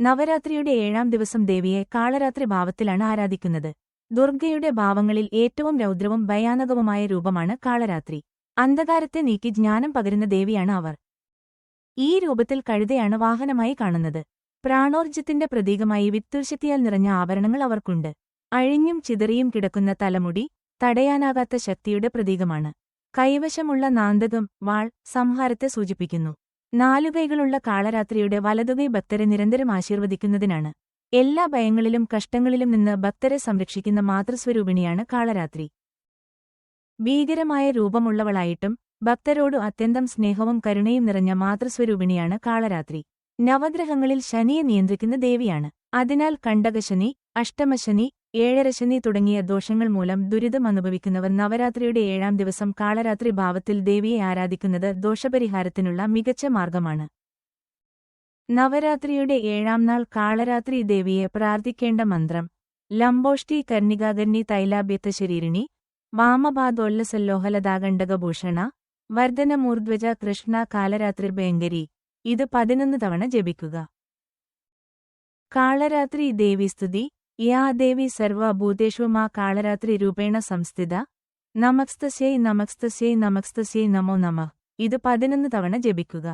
നവരാത്രിയുടെ ഏഴാം ദിവസം ദേവിയെ കാളരാത്രി ഭാവത്തിലാണ് ആരാധിക്കുന്നത്. ദുർഗയുടെ ഭാവങ്ങളിൽ ഏറ്റവും രൗദ്രവും ഭയാനകവുമായ രൂപമാണ് കാളരാത്രി. അന്ധകാരത്തെ നീക്കി ജ്ഞാനം പകരുന്ന ദേവിയാണ് അവർ. ഈ രൂപത്തിൽ കഴുതയാണ് വാഹനമായി കാണുന്നത്. പ്രാണോർജത്തിന്റെ പ്രതീകമായി വിത്തുശക്തിയാൽ നിറഞ്ഞ ആഭരണങ്ങൾ അവർക്കുണ്ട്. അഴിഞ്ഞും ചിതറിയും കിടക്കുന്ന തലമുടി തടയാനാകാത്ത ശക്തിയുടെ പ്രതീകമാണ്. കൈവശമുള്ള നാന്തകം വാൾ സംഹാരത്തെ സൂചിപ്പിക്കുന്നു. നാലുകൈകളുള്ള കാളരാത്രിയുടെ വലതുകൈ ഭക്തരെ നിരന്തരം ആശീർവദിക്കുന്നതിനാണ്. എല്ലാ ഭയങ്ങളിലും കഷ്ടങ്ങളിലും നിന്ന് ഭക്തരെ സംരക്ഷിക്കുന്ന മാതൃസ്വരൂപിണിയാണ് കാളരാത്രി. ഭീകരമായ രൂപമുള്ളവളായിട്ടും ഭക്തരോടു അത്യന്തം സ്നേഹവും കരുണയും നിറഞ്ഞ മാതൃസ്വരൂപിണിയാണ് കാളരാത്രി. നവഗ്രഹങ്ങളിൽ ശനിയെ നിയന്ത്രിക്കുന്ന ദേവിയാണ്. അതിനാൽ കണ്ടകശനി അഷ്ടമശനി ഏഴരശനി തുടങ്ങിയ ദോഷങ്ങൾ മൂലം ദുരിതം അനുഭവിക്കുന്നവർ നവരാത്രിയുടെ ഏഴാം ദിവസം കാളരാത്രി ഭാവത്തിൽ ദേവിയെ ആരാധിക്കുന്നത് ദോഷപരിഹാരത്തിനുള്ള മികച്ച മാർഗമാണ്. നവരാത്രിയുടെ ഏഴാം നാൾ കാളരാത്രി ദേവിയെ പ്രാർത്ഥിക്കേണ്ട മന്ത്രം. ലംബോഷ്ടി കർണികാകർണി തൈലാഭ്യത്ത ശരീരിണി വാമപാദോല്ലസല്ലോഹലതാകണ്ഡകഭൂഷണ വർദ്ധനമൂർധ്വജ കൃഷ്ണ കാലരാത്രി ഭയങ്കരി ഇത് പതിനൊന്ന് തവണ ജപിക്കുക. കാളരാത്രി ദേവീസ്തുതി യാ ദേവി സർവഭൂതേഷു കാളരാത്രി രൂപേണ സംസ്ഥിത. നമസ്തസ്യൈ നമസ്തസ്യൈ നമസ്തസ്യൈ നമോ നമ. ഇത് പതിനൊന്ന് തവണ ജപിക്കുക.